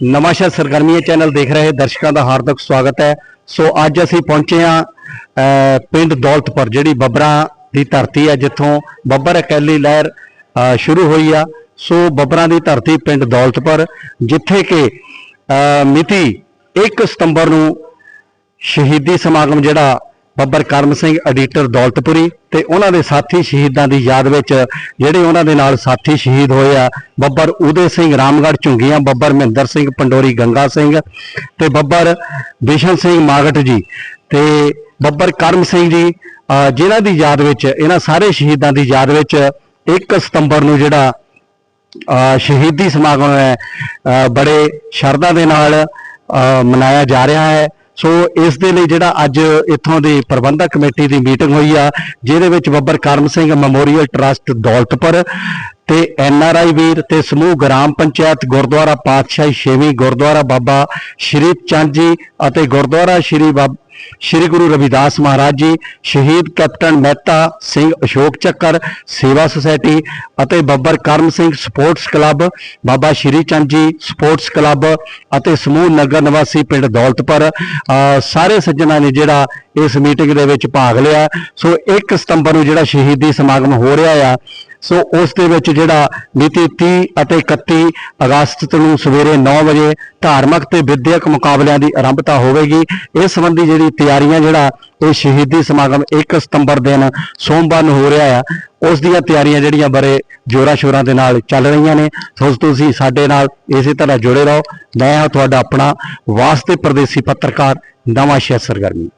ਨਵਾਂਸ਼ਹਿਰ ਸਰਗਰਮੀਆਂ ਚੈਨਲ ਦੇਖ ਰਹੇ ਦਰਸ਼ਕਾਂ ਦਾ ਹਾਰਦਿਕ ਸਵਾਗਤ ਹੈ। ਸੋ ਅੱਜ ਅਸੀਂ ਪਹੁੰਚੇ ਹਾਂ ਪਿੰਡ ਦੌਲਤਪੁਰ, ਜਿਹੜੀ ਬੱਬਰਾਂ ਦੀ ਧਰਤੀ ਹੈ, ਜਿੱਥੋਂ ਬੱਬਰ ਅਕੈਲੀ ਲਹਿਰ ਸ਼ੁਰੂ ਹੋਈ ਆ। ਸੋ ਬੱਬਰਾਂ ਦੀ ਧਰਤੀ ਪਿੰਡ ਦੌਲਤਪੁਰ, ਜਿੱਥੇ ਕਿ ਮਿਤੀ 1 ਸਤੰਬਰ ਨੂੰ ਸ਼ਹੀਦੀ ਸਮਾਗਮ ਜਿਹੜਾ ਬੱਬਰ ਕਰਮ ਸਿੰਘ, ਐਡੀਟਰ ਦੌਲਤਪੁਰੀ ਤੇ ਉਹਨਾਂ ਦੇ ਸਾਥੀ ਸ਼ਹੀਦਾਂ ਦੀ ਯਾਦ ਵਿੱਚ ਜਿਹੜੇ ਉਹਨਾਂ ਦੇ ਨਾਲ ਸਾਥੀ ਸ਼ਹੀਦ ਹੋਏ ਆ, ਬੱਬਰ ਉਦੇ ਸਿੰਘ ਰਾਮਗੜ੍ਹ ਝੁੰਗੀਆਂ, ਬੱਬਰ ਮਹਿੰਦਰ ਸਿੰਘ ਪੰਡੋਰੀ, ਗੰਗਾ ਸਿੰਘ ਤੇ ਬੱਬਰ ਬਿਸ਼ਨ ਸਿੰਘ ਮਾਗਟ ਜੀ ਤੇ ਬੱਬਰ ਕਰਮ ਸਿੰਘ ਜੀ ਅਹ ਜਿਨ੍ਹਾਂ ਦੀ ਯਾਦ ਵਿੱਚ, ਇਹਨਾਂ ਸਾਰੇ ਸ਼ਹੀਦਾਂ ਦੀ ਯਾਦ ਵਿੱਚ 1 ਸਤੰਬਰ ਨੂੰ ਜਿਹੜਾ ਸ਼ਹੀਦੀ ਸਮਾਗਮ ਹੈ ਬੜੇ ਸ਼ਰਧਾ ਦੇ ਨਾਲ ਮਨਾਇਆ ਜਾ ਰਿਹਾ ਹੈ। ਸੋ ਇਸ ਦੇ ਲਈ ਜਿਹੜਾ ਅੱਜ ਇੱਥੋਂ ਦੀ ਪ੍ਰਬੰਧਕ ਕਮੇਟੀ ਦੀ ਮੀਟਿੰਗ ਹੋਈ ਆ, ਜਿਹਦੇ ਵਿੱਚ ਬੱਬਰ ਕਰਮ ਸਿੰਘ ਮੈਮੋਰੀਅਲ ਟਰਸਟ ਦੌਲਤਪੁਰ ਤੇ ਐਨ ਆਰ ਆਈ ਵੀਰ ਤੇ ਸਮੂਹ ਗ੍ਰਾਮ ਪੰਚਾਇਤ ਗੁਰਦੁਆਰਾ ਪਾਤਸ਼ਾਹੀ ਛੇਵੀਂ ਗੁਰਦੁਆਰਾ ਬਾਬਾ ਸ਼੍ਰੀ ਚੰਦ ਜੀ ਅਤੇ ਗੁਰਦੁਆਰਾ ਸ਼੍ਰੀ ਬਾਬ ਸ਼੍ਰੀ ਗੁਰੂ ਰਵਿਦਾਸ ਮਹਾਰਾਜ ਜੀ, ਸ਼ਹੀਦ ਕੈਪਟਨ ਮਹਿਤਾ ਸਿੰਘ ਅਸ਼ੋਕ ਚੱਕਰ, ਸੇਵਾ ਸੁਸਾਇਟੀ ਅਤੇ Babbar Karam Singh sports club, Baba Shri Chand ji sports club ਅਤੇ ਸਮੂਹ ਨਗਰ ਨਿਵਾਸੀ ਪਿੰਡ ਦੌਲਤਪੁਰ ਸਾਰੇ ਸੱਜਣਾ ਨੇ ਜਿਹੜਾ ਇਸ ਮੀਟਿੰਗ ਦੇ ਵਿੱਚ ਭਾਗ ਲਿਆ। ਸੋ 1 ਸਤੰਬਰ ਨੂੰ ਜਿਹੜਾ ਸ਼ਹੀਦੀ ਸਮਾਗਮ ਹੋ ਰਿਹਾ ਆ ਸੋ ਉਸ ਦੇ ਵਿੱਚ ਜਿਹੜਾ ਮਿਤੀ 30 ਅਤੇ 31 ਅਗਸਤ ਨੂੰ ਸਵੇਰੇ 9 ਵਜੇ ਧਾਰਮਿਕ ਤੇ ਵਿਦਿਅਕ ਮੁਕਾਬਲਿਆਂ ਦੀ ਆਰੰਭਤਾ ਹੋਵੇਗੀ। ਇਸ ਸੰਬੰਧੀ ਜਿਹੜੀ ਤਿਆਰੀਆਂ ਜਿਹੜਾ ਇਹ ਸ਼ਹੀਦੀ ਸਮਾਗਮ 1 ਸਤੰਬਰ ਦਿਨ ਸੋਮਵਾਰ ਨੂੰ ਹੋ ਰਿਹਾ ਆ, ਉਸ ਦੀਆਂ ਤਿਆਰੀਆਂ ਜਿਹੜੀਆਂ ਬੜੇ ਜੋਰਾਂ ਸ਼ੋਰਾਂ ਦੇ ਨਾਲ ਚੱਲ ਰਹੀਆਂ ਨੇ। ਸੋ ਤੁਸੀਂ ਸਾਡੇ ਨਾਲ ਇਸੇ ਤਰ੍ਹਾਂ ਜੁੜੇ ਰਹੋ। ਮੈਂ ਹਾਂ ਤੁਹਾਡਾ ਆਪਣਾ ਵਾਸਤੇ ਪ੍ਰਦੇਸੀ ਪੱਤਰਕਾਰ ਨਵਾਂ ਸ਼ਹਿਰ ਸਰਗਰਮੀ।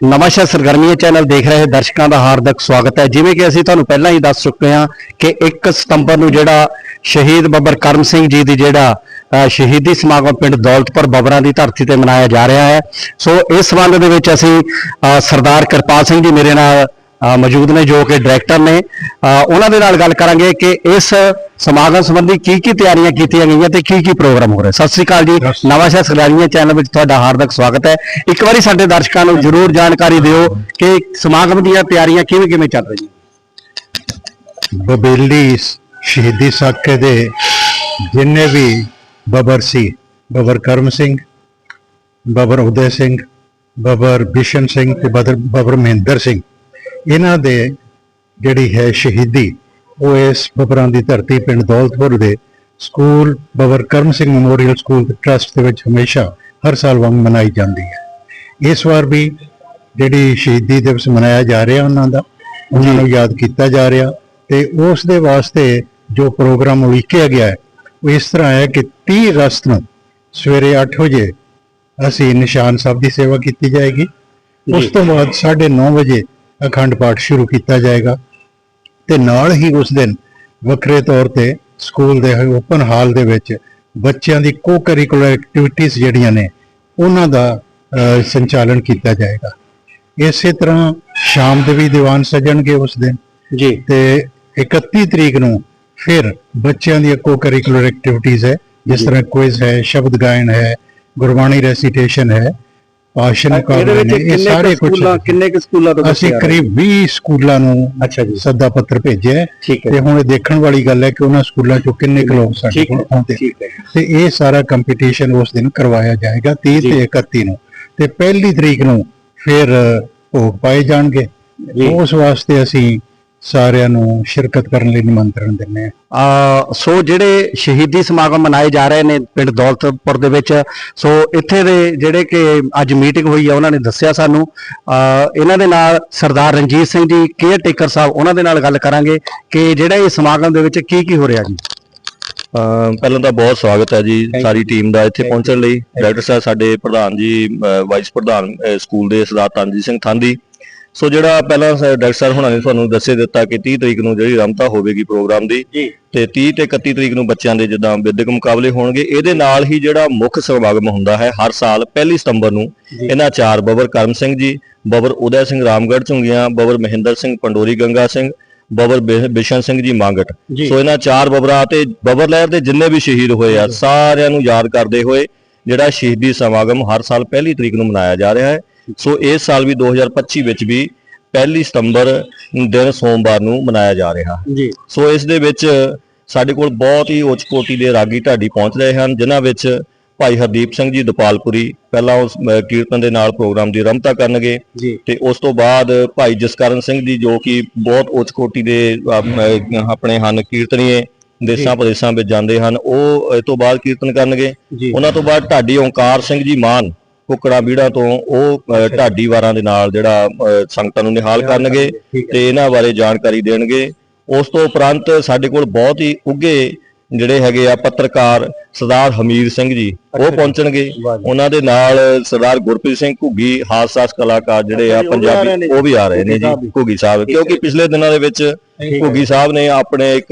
ਨਵਾਂਸ਼ਹਿਰ ਸਰਗਰਮੀਆਂ ਚੈਨਲ ਦੇਖ ਰਹੇ ਦਰਸ਼ਕਾਂ ਦਾ ਹਾਰਦਿਕ ਸਵਾਗਤ ਹੈ। ਜਿਵੇਂ ਕਿ ਅਸੀਂ ਤੁਹਾਨੂੰ ਪਹਿਲਾਂ ਹੀ ਦੱਸ ਚੁੱਕੇ ਹਾਂ ਕਿ 1 ਸਤੰਬਰ ਨੂੰ ਜਿਹੜਾ ਸ਼ਹੀਦ ਬੱਬਰ ਕਰਮ ਸਿੰਘ ਜੀ ਦੀ ਜਿਹੜਾ ਸ਼ਹੀਦੀ ਸਮਾਗਮ ਪਿੰਡ ਦੌਲਤਪੁਰ ਬੱਬਰਾਂ ਦੀ ਧਰਤੀ ਤੇ ਮਨਾਇਆ ਜਾ ਰਿਹਾ ਹੈ। ਸੋ ਇਸ ਸੰਬੰਧ ਦੇ ਵਿੱਚ ਅਸੀਂ ਸਰਦਾਰ ਕਿਰਪਾਲ ਸਿੰਘ ਜੀ ਮੇਰੇ ਨਾਲ ਮੌਜੂਦ ਨੇ ਜੋ ਕਿ ਡਾਇਰੈਕਟਰ ਨੇ। ਉਹਨਾਂ ਦੇ ਨਾਲ ਗੱਲ ਕਰਾਂਗੇ ਕਿ ਇਸ ਸਮਾਗਮ ਸੰਬੰਧੀ ਕੀ ਕੀ ਤਿਆਰੀਆਂ ਕੀਤੀਆਂ ਗਈਆਂ ਤੇ ਕੀ ਕੀ ਪ੍ਰੋਗਰਾਮ ਹੋ ਰਹੇ। ਸਤਿ ਸ੍ਰੀ ਅਕਾਲ ਜੀ। ਨਵਾਂਸ਼ਹਿਰ ਸਰਦਾਰੀਆਂ ਚੈਨਲ ਵਿੱਚ ਤੁਹਾਡਾ ਹਾਰਦਿਕ ਸਵਾਗਤ ਹੈ। ਇੱਕ ਵਾਰੀ ਸਾਡੇ ਦਰਸ਼ਕਾਂ ਨੂੰ ਜਰੂਰ ਜਾਣਕਾਰੀ ਦਿਓ ਕਿ ਸਮਾਗਮ ਦੀਆਂ ਤਿਆਰੀਆਂ ਕਿਵੇਂ ਕਿਵੇਂ ਚੱਲ ਰਹੀਆਂ। ਬਬੇਲੀ ਸ਼ਹੀਦੀ ਸਾਕੇ ਦੇ ਜਿੰਨੇ ਵੀ ਬਬਰ ਸੀ ਬਬਰ ਕਰਮ ਸਿੰਘ ਬਬਰ ਉਦੈ ਸਿੰਘ ਬਬਰ ਬਿਸ਼ਨ ਸਿੰਘ ਤੇ ਬਦਰ- ਬਬਰ ਮਹਿੰਦਰ ਸਿੰਘ ਇਹਨਾਂ ਦੇ ਜਿਹੜੀ ਹੈ ਸ਼ਹੀਦੀ ਉਹ ਇਸ ਬਬਰਾਂ ਦੀ ਧਰਤੀ ਪਿੰਡ ਦੌਲਤਪੁਰ ਦੇ school Babbar Karam Singh memorial school trust ਦੇ ਵਿੱਚ ਹਮੇਸ਼ਾ ਹਰ ਸਾਲ ਵਾਂਗ ਮਨਾਈ ਜਾਂਦੀ ਹੈ। ਇਸ ਵਾਰ ਵੀ ਜਿਹੜੀ ਸ਼ਹੀਦੀ ਦਿਵਸ ਮਨਾਇਆ ਜਾ ਰਿਹਾ ਉਹਨਾਂ ਦਾ ਉਹਨਾਂ ਨੂੰ ਯਾਦ ਕੀਤਾ ਜਾ ਰਿਹਾ ਤੇ ਉਸ ਦੇ ਵਾਸਤੇ ਜੋ ਪ੍ਰੋਗਰਾਮ ਉਲੀਕਿਆ ਗਿਆ ਹੈ ਉਹ ਇਸ ਤਰ੍ਹਾਂ ਹੈ ਕਿ 30 ਅਗਸਤ ਨੂੰ ਸਵੇਰੇ 8 ਵਜੇ ਅਸੀਂ ਨਿਸ਼ਾਨ ਸਾਹਿਬ ਦੀ ਸੇਵਾ ਕੀਤੀ ਜਾਏਗੀ। ਉਸ ਤੋਂ ਬਾਅਦ 9:30 ਵਜੇ ਅਖੰਡ ਪਾਠ ਸ਼ੁਰੂ ਕੀਤਾ ਜਾਏਗਾ। ਤੇ ਨਾਲ ਹੀ ਉਸ ਦਿਨ ਵੱਖਰੇ ਤੌਰ ਤੇ ਸਕੂਲ ਦੇ ਓਪਨ ਹਾਲ ਦੇ ਵਿੱਚ ਬੱਚਿਆਂ ਦੀ ਕੋ ਕਰਿਕੂਲਰ ਐਕਟੀਵਿਟੀਜ਼ ਜਿਹੜੀਆਂ ਨੇ ਉਹਨਾਂ ਦਾ ਸੰਚਾਲਨ ਕੀਤਾ ਜਾਏਗਾ। ਇਸੇ ਤਰ੍ਹਾਂ ਸ਼ਾਮ ਦੇ ਵੀ ਦੀਵਾਨ ਸਜਣਗੇ ਉਸ ਦਿਨ। ਜੀ। ਤੇ 31 ਤਰੀਕ ਨੂੰ ਫਿਰ ਬੱਚਿਆਂ ਦੀਆਂ ਕੋ ਕਰਿਕੂਲਰ ਐਕਟੀਵਿਟੀਜ਼ ਹੈ ਜਿਸ ਤਰ੍ਹਾਂ ਕੁਇਜ਼ ਹੈ ਸ਼ਬਦ ਗਾਇਨ ਹੈ ਗੁਰਬਾਣੀ ਰੈਸੀਟੇਸ਼ਨ ਹੈ। ਭਾਸ਼ਣ ਇਹਦੇ ਮੁਕਾਬਲੇ ਵਿੱਚ ਇਹ ਕਿੰਨੇ ਸਾਰੇ ਕੁ ਕੁਝ ਸਕੂਲਾਂ ਕਿੰਨੇ ਕੁ ਸਕੂਲਾਂ ਤੋਂ ਅਸੀਂ ਬੱਚੇ ਆ ਰਹੇ? ਕਰੀਬ 20 ਸਕੂਲਾਂ ਨੂੰ ਅੱਛਾ ਜੀ। ਸੱਦਾ ਪੱਤਰ ਭੇਜਿਆ ਹੈ ਠੀਕ ਹੈ ਤੇ ਹੁਣ ਇਹ ਦੇਖਣ ਵਾਲੀ ਗੱਲ ਹੈ ਕਿ ਉਹਨਾਂ ਸਕੂਲਾਂ ਚੋਂ ਕਿੰਨੇ ਕੁ ਲੋਕ ਸਾਡੇ ਠੀਕ ਕੋਲ ਹੈ ਆਉਂਦੇ ਠੀਕ ਹੈ। ਤੇ ਇਹ ਸਾਰਾ ਕੰਪੀਟੀਸ਼ਨ ਉਸ ਦਿਨ ਕਰਵਾਇਆ ਜਾਏਗਾ 30 ਤੇ 31 ਨੂੰ। ਤੇ ਪਹਿਲੀ ਤਰੀਕ ਨੂੰ ਫਿਰ ਅ, ਭੋਗ ਪਾਏ ਜਾਣਗੇ। ਜੀ। ਉਸ ਵਾਸਤੇ ਅਸੀਂ ਸਾਰਿਆਂ ਨੂੰ ਸ਼ਿਰਕਤ ਕਰਨ ਲਈ ਨਿਮੰਤਰਣ ਦਿੰਦੇ ਹਾਂ। ਆ ਸੋ ਜਿਹੜੇ ਸ਼ਹੀਦੀ ਸਮਾਗਮ ਮਨਾਏ ਜਾ ਰਹੇ ਨੇ ਪਿੰਡ ਦੌਲਤਪੁਰ ਦੇ ਵਿੱਚ ਸੋ ਇੱਥੇ ਦੇ ਜਿਹੜੇ ਕਿ ਅੱਜ ਮੀਟਿੰਗ ਹੋਈ ਆ ਉਹਨਾਂ ਨੇ ਦੱਸਿਆ ਸਾਨੂੰ। ਆ ਇਹਨਾਂ ਦੇ ਨਾਲ ਸਰਦਾਰ ਰਣਜੀਤ ਸਿੰਘ ਜੀ ਕੇਅਰ ਟੇਕਰ ਸਾਹਿਬ ਉਹਨਾਂ ਦੇ ਨਾਲ ਗੱਲ ਕਰਾਂਗੇ ਕਿ ਜਿਹੜਾ ਇਹ ਸਮਾਗਮ ਦੇ ਵਿੱਚ ਕੀ ਕੀ ਹੋ ਰਿਹਾ ਜੀ। ਪਹਿਲਾਂ ਤਾਂ ਬਹੁਤ ਸਵਾਗਤ ਹੈ ਜੀ. ਸਾਰੀ ਟੀਮ ਦਾ ਇੱਥੇ ਪਹੁੰਚਣ ਲਈ। ਡਾਇਰੈਕਟਰ ਸਾਹਿਬ ਸਾਡੇ ਪ੍ਰਧਾਨ ਜੀ ਵਾਈਸ ਪ੍ਰਧਾਨ ਸਕੂਲ ਦੇ ਸਰਦਾਰ ਤਨਜੀਤ ਸਿੰਘ ਥਾਂਦੀ ਸੋ ਜਿਹੜਾ ਪਹਿਲਾਂ ਡਾਇਰੈਕਟਰ ਸਾਹਿਬ ਹੁਣਾਂ ਨੇ ਤੁਹਾਨੂੰ ਦੱਸੇ ਦਿੱਤਾ ਕਿ 30 ਤਰੀਕ ਨੂੰ ਜਿਹੜੀ ਰਮਤਾ ਹੋਵੇਗੀ ਪ੍ਰੋਗਰਾਮ ਦੀ ਤੇ 30 ਤੇ 31 ਤਰੀਕ ਨੂੰ ਬੱਚਿਆਂ ਦੇ ਜਿੱਦਾਂ ਵਿਦਿਅਕ ਮੁਕਾਬਲੇ ਹੋਣਗੇ ਇਹਦੇ ਨਾਲ ਹੀ ਜਿਹੜਾ ਮੁੱਖ ਸਮਾਗਮ ਹੁੰਦਾ ਹੈ ਹਰ ਸਾਲ 1 ਸਤੰਬਰ ਨੂੰ। ਇਹਨਾਂ ਚਾਰ ਬਬਰ ਕਰਮ ਸਿੰਘ ਜੀ ਬਬਰ ਉਦੈ ਸਿੰਘ ਰਾਮਗੜ੍ਹ ਝੁੰਗੀਆਂ ਬਬਰ ਮਹਿੰਦਰ ਸਿੰਘ ਪੰਡੋਰੀ ਗੰਗਾ ਸਿੰਘ ਬਬਰ ਬਿਸ਼ਨ ਸਿੰਘ ਜੀ ਮੰਗਟ। ਸੋ ਇਹਨਾਂ ਚਾਰ ਬਬਰਾਂ ਤੇ ਬਬਰ ਲਹਿਰ ਦੇ ਜਿੰਨੇ ਵੀ ਸ਼ਹੀਦ ਹੋਏ ਆ ਸਾਰਿਆਂ ਨੂੰ ਯਾਦ ਕਰਦੇ ਹੋਏ ਜਿਹੜਾ ਸ਼ਹੀਦੀ ਸਮਾਗਮ ਹਰ ਸਾਲ ਪਹਿਲੀ ਤਰੀਕ ਨੂੰ ਮਨਾਇਆ ਜਾ ਰਿਹਾ ਹੈ ਸੋ ਇਸ ਸਾਲ ਵੀ 2025 ਵਿੱਚ ਵੀ ਪਹਿਲੀ ਸਤੰਬਰ ਦਿਨ ਸੋਮਵਾਰ ਨੂੰ ਮਨਾਇਆ ਜਾ ਰਿਹਾ। ਜੀ। ਸੋ ਇਸ ਦੇ ਵਿੱਚ ਸਾਡੇ ਕੋਲ ਬਹੁਤ ਹੀ ਉੱਚ ਕੋਟੀ ਦੇ ਰਾਗੀ ਢਾਡੀ ਪਹੁੰਚ ਰਹੇ ਹਨ ਜਿਨ੍ਹਾਂ ਵਿੱਚ ਭਾਈ ਹਰਦੀਪ ਸਿੰਘ ਜੀ ਦਪਾਲਪੁਰੀ ਪਹਿਲਾਂ ਉਸ ਕੀਰਤਨ ਦੇ ਨਾਲ ਪ੍ਰੋਗਰਾਮ ਦੀ ਰਮਤਾ ਕਰਨਗੇ ਤੇ ਉਸ ਤੋਂ ਬਾਅਦ ਭਾਈ ਜਸਕਰਨ ਸਿੰਘ ਜੀ ਜੋ ਕਿ ਬਹੁਤ ਉੱਚ ਕੋਟੀ ਦੇ ਆਪਣੇ ਹਨ ਕੀਰਤਨੀਏ ਦੇਸ਼ਾਂ ਪ੍ਰਦੇਸ਼ਾਂ ਵਿੱਚ ਜਾਂਦੇ ਹਨ ਉਹ ਇਹ ਤੋਂ ਬਾਅਦ ਕੀਰਤਨ ਕਰਨਗੇ। ਉਹਨਾਂ ਤੋਂ ਬਾਅਦ ਢਾਡੀ ਓਂਕਾਰ ਸਿੰਘ ਜੀ ਮਾਨ ਕੁਕੜਾ ਬੀੜਾ ਤੋਂ ਉਹ ਢਾਡੀ ਵਾਰਾਂ ਦੇ ਨਾਲ ਜਿਹੜਾ ਸੰਗਤਾਂ ਨੂੰ ਨਿਹਾਲ ਕਰਨਗੇ ਤੇ ਇਹਨਾਂ ਬਾਰੇ ਜਾਣਕਾਰੀ ਦੇਣਗੇ। ਉਸ ਤੋਂ ਉਪਰੰਤ ਸਾਡੇ ਕੋਲ ਬਹੁਤ ਹੀ ਉੱਘੇ ਜਿਹੜੇ ਹੈਗੇ ਆ ਪੱਤਰਕਾਰ ਸਰਦਾਰ ਹਮੀਰ ਸਿੰਘ ਜੀ ਉਹ। ਪਹੁੰਚਣਗੇ। ਉਹਨਾਂ ਦੇ ਨਾਲ ਸਰਦਾਰ ਗੁਰਪ੍ਰੀਤ ਸਿੰਘ ਘੁੱਗੀ ਹਾਸ-ਹਾਸ ਕਲਾਕਾਰ ਜਿਹੜੇ ਆ ਪੰਜਾਬੀ ਉਹ ਵੀ ਆ ਰਹੇ ਨੇ ਜੀ। ਘੁੱਗੀ ਸਾਹਿਬ ਕਿਉਂਕਿ ਪਿਛਲੇ ਦਿਨਾਂ ਦੇ ਵਿੱਚ। ਘੁੱਗੀ ਸਾਹਿਬ ਨੇ ਆਪਣੇ ਇੱਕ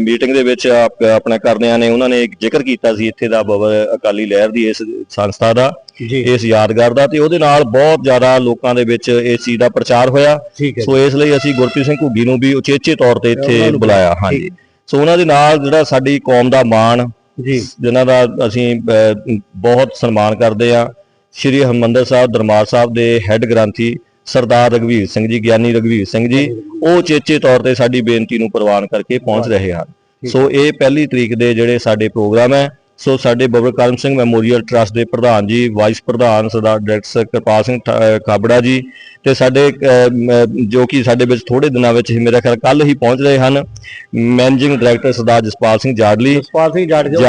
ਮੀਟਿੰਗ ਦੇ ਵਿੱਚ ਆਪ- ਆਪਣਾ ਕਰਦਿਆਂ ਨੇ ਉਹਨਾਂ ਨੇ ਇੱਕ ਜ਼ਿਕਰ ਕੀਤਾ ਸੀ ਇੱਥੇ ਦਾ ਬਬਰ ਅਕਾਲੀ ਲਹਿਰ ਦੀ ਇਸ ਸੰਸਥਾ ਦਾ ਇਸ ਯਾਦਗਾਰ ਦਾ ਤੇ ਉਹਦੇ ਨਾਲ ਬਹੁਤ ਜ਼ਿਆਦਾ ਲੋਕਾਂ ਦੇ ਵਿੱਚ ਇਸ ਚੀਜ਼ ਦਾ ਪ੍ਰਚਾਰ ਹੋਇਆ। ਸੋ ਇਸ ਲਈ ਅਸੀਂ ਗੁਰਪ੍ਰੀਤ ਸਿੰਘ ਘੁੱਗੀ ਨੂੰ ਵੀ ਉਚੇਚੇ ਤੌਰ ਤੇ ਇੱਥੇ ਬੁਲਾਇਆ। ਹਾਂਜੀ। ਸੋ ਉਹਨਾਂ ਦੇ ਨਾਲ ਜਿਹੜਾ ਸਾਡੀ ਕੌਮ ਦਾ ਮਾਣ ਜੀ। ਜਿਨ੍ਹਾਂ ਦਾ ਅਸੀਂ ਬਹੁਤ ਸਨਮਾਨ ਕਰਦੇ ਆ ਸ਼੍ਰੀ ਹਰਮੰਦਰ ਸਾਹਿਬ ਦਰਬਾਰ ਸਾਹਿਬ ਦੇ ਹੈੱਡ ਗ੍ਰੰਥੀ ਸਰਦਾਰ ਰਗਵੀਰ ਸਿੰਘ ਜੀ ਗਿਆਨੀ ਰਗਵੀਰ ਸਿੰਘ ਜੀ ਉਹ ਚੇਚੇ ਤੌਰ ਤੇ ਸਾਡੀ ਬੇਨਤੀ ਨੂੰ ਪ੍ਰਵਾਨ ਕਰਕੇ ਪਹੁੰਚ ਰਹੇ ਹਨ। ਸੋ ਇਹ ਪਹਿਲੀ ਤਰੀਕ ਦੇ ਜਿਹੜੇ ਸਾਡੇ ਪ੍ਰੋਗਰਾਮ ਹੈ ਸੋ ਸਾਡੇ ਬਬਰ ਕਰਮ ਸਿੰਘ ਮੈਮੋਰੀਅਲ ਟਰਸਟ ਦੇ ਪ੍ਰਧਾਨ ਜੀ ਵਾਈਸ ਪ੍ਰਧਾਨ ਸਰਦਾਰ ਡਾਇਰੈਕਟਰ ਕਿਰਪਾਲ ਸਿੰਘ ਕਾਬੜਾ ਜੀ ਤੇ ਸਾਡੇ ਜੋ ਕਿ ਸਾਡੇ ਵਿੱਚ ਥੋੜੇ ਦਿਨਾਂ ਵਿੱਚ ਹੀ ਮੇਰਾ ਖਿਆਲ ਕੱਲ ਹੀ ਪਹੁੰਚ ਰਹੇ ਹਨ ਮੈਨੇਜਿੰਗ ਡਾਇਰੈਕਟਰ ਸਰਦਾਰ ਜਸਪਾਲ ਸਿੰਘ ਜਾਡਲੀ ਜਸਪਾਲ ਸਿੰਘ ਜੱਟ ਜੋ।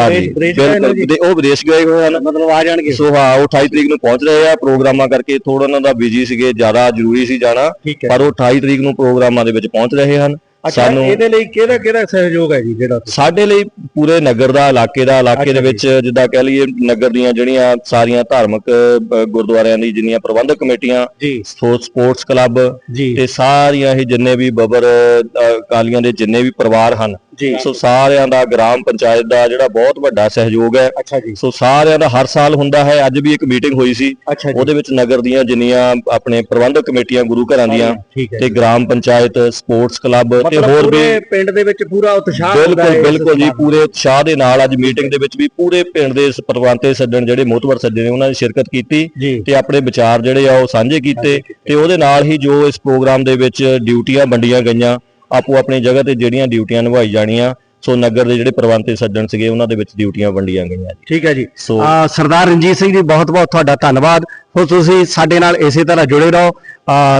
ਤੇ ਉਹ ਵਿਦੇਸ਼ ਗਏ ਹੋਏ ਹਨ। ਮਤਲਬ ਆ ਜਾਣਗੇ। ਸੋ ਹਾਂ ਉਹ 28 ਤਰੀਕ ਨੂੰ ਪਹੁੰਚ ਰਹੇ ਆ ਪ੍ਰੋਗਰਾਮਾਂ ਕਰਕੇ ਥੋੜਾ ਉਹਨਾਂ ਦਾ ਬਿਜ਼ੀ ਸੀਗੇ ਜ਼ਿਆਦਾ ਜ਼ਰੂਰੀ ਸੀ ਜਾਣਾ ਪਰ ਉਹ 28 ਤਰੀਕ ਨੂੰ ਪ੍ਰੋਗਰਾਮਾਂ ਦੇ ਵਿੱਚ ਪਹੁੰਚ ਰਹੇ ਹਨ। ਅੱਛਾ ਸਾਨੂੰ ਇਹਦੇ ਲਈ ਕਿਹੜਾ ਕਿਹੜਾ ਸਹਿਯੋਗ ਹੈ ਜੀ ਜਿਹੜਾ ਸਾਡੇ ਲਈ ਪੂਰੇ ਨਗਰ ਦਾ ਇਲਾਕੇ ਦਾ ਇਲਾਕੇ ਦੇ ਵਿੱਚ ਜਿੱਦਾਂ ਕਹਿ ਲਈਏ ਨਗਰ ਦੀਆਂ ਜਿਹੜੀਆਂ ਸਾਰੀਆਂ ਧਾਰਮਿਕ ਅ, ਗੁਰਦੁਆਰਿਆਂ ਦੀ ਜਿੰਨੀਆਂ ਪ੍ਰਬੰਧਕ ਕਮੇਟੀਆਂ ਜੀ। ਸਪੋਰਟਸ ਕਲੱਬ ਜੀ। ਤੇ ਸਾਰੀਆਂ ਇਹ ਜਿੰਨੇ ਵੀ ਬਬਰ ਅ, ਕਾਲੀਆਂ ਦੇ ਜਿੰਨੇ ਵੀ ਪਰਿਵਾਰ ਹਨ ਜੀ। ਸੋ ਸਾਰਿਆਂ ਦਾ ਗ੍ਰਾਮ ਪੰਚਾਇਤ ਦਾ ਜਿਹੜਾ ਬਹੁਤ ਵੱਡਾ ਸਹਿਯੋਗ ਹੈ। ਅੱਛਾ ਜੀ। ਸੋ ਸਾਰਿਆਂ ਦਾ ਹਰ ਸਾਲ ਹੁੰਦਾ ਹੈ। ਅੱਜ ਵੀ ਇੱਕ ਮੀਟਿੰਗ ਹੋਈ ਸੀ। ਅੱਛਾ ਜੀ। ਉਹਦੇ ਵਿੱਚ ਨਗਰ ਦੀਆਂ ਜਿੰਨੀਆਂ ਆਪਣੇ ਪ੍ਰਬੰਧਕ ਕਮੇਟੀਆਂ ਗੁਰੂ ਘਰਾਂ ਦੀਆਂ ਤੇ ਗ੍ਰਾਮ ਪੰਚਾਇਤ ਸਪੋਰਟਸ ਕਲੱਬ ਤੇ ਹੋਰ ਵੀ ਪਿੰਡ ਦੇ ਵਿੱਚ ਪੂਰਾ ਉਤਸ਼ਾਹ ਬਿਲਕੁਲ ਬਿਲਕੁਲ ਜੀ। ਪੂਰੇ ਉਤਸ਼ਾਹ ਦੇ ਨਾਲ ਅੱਜ ਮੀਟਿੰਗ ਦੇ ਵਿੱਚ ਵੀ ਪੂਰੇ ਪਿੰਡ ਦੇ ਪਰਵਾਂਤੇ ਸੱਜਣ ਜਿਹੜੇ ਮੋਤਵਰ ਸੱਜਣ ਨੇ ਉਹਨਾਂ ਨੇ ਸ਼ਿਰਕਤ ਕੀਤੀ ਤੇ ਆਪਣੇ ਵਿਚਾਰ ਜਿਹੜੇ ਆ ਉਹ ਸਾਂਝੇ ਕੀਤੇ ਤੇ ਉਹਦੇ ਨਾਲ ਹੀ ਜੋ ਇਸ ਪ੍ਰੋਗਰਾਮ ਦੇ ਵਿੱਚ ਡਿਊਟੀਆਂ ਵੰਡੀਆਂ ਗਈਆਂ ਆਪੋ ਆਪਣੀ ਜਗ੍ਹਾ ਤੇ ਜਿਹੜੀਆਂ ਡਿਊਟੀਆਂ ਨਿਭਾਈ ਜਾਣੀਆਂ ਸੋ ਨਗਰ ਦੇ ਜਿਹੜੇ ਪ੍ਰਬੰਧਤੇ ਸੱਜਣ ਸੀਗੇ ਉਹਨਾਂ ਦੇ ਵਿੱਚ ਡਿਊਟੀਆਂ ਵੰਡੀਆਂ ਗਈਆਂ ਜੀ। ਠੀਕ ਹੈ ਜੀ। ਸਰਦਾਰ ਰਣਜੀਤ ਸਿੰਘ ਜੀ ਬਹੁਤ ਬਹੁਤ ਤੁਹਾਡਾ ਧੰਨਵਾਦ। ਹੋ ਤੁਸੀਂ ਸਾਡੇ ਨਾਲ ਇਸੇ ਤਰ੍ਹਾਂ ਜੁੜੇ ਰਹੋ।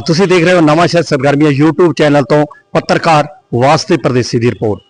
ਤੁਸੀਂ ਦੇਖ ਰਹੇ ਹੋ ਨਵਾਂ ਸ਼ਹਿਰ ਸਰਗਰਮੀਆਂ YouTube ਚੈਨਲ ਤੋਂ ਪੱਤਰਕਾਰ ਵਾਸਤੇ ਪ੍ਰਦੇਸੀ ਦੀ ਰਿਪੋਰਟ।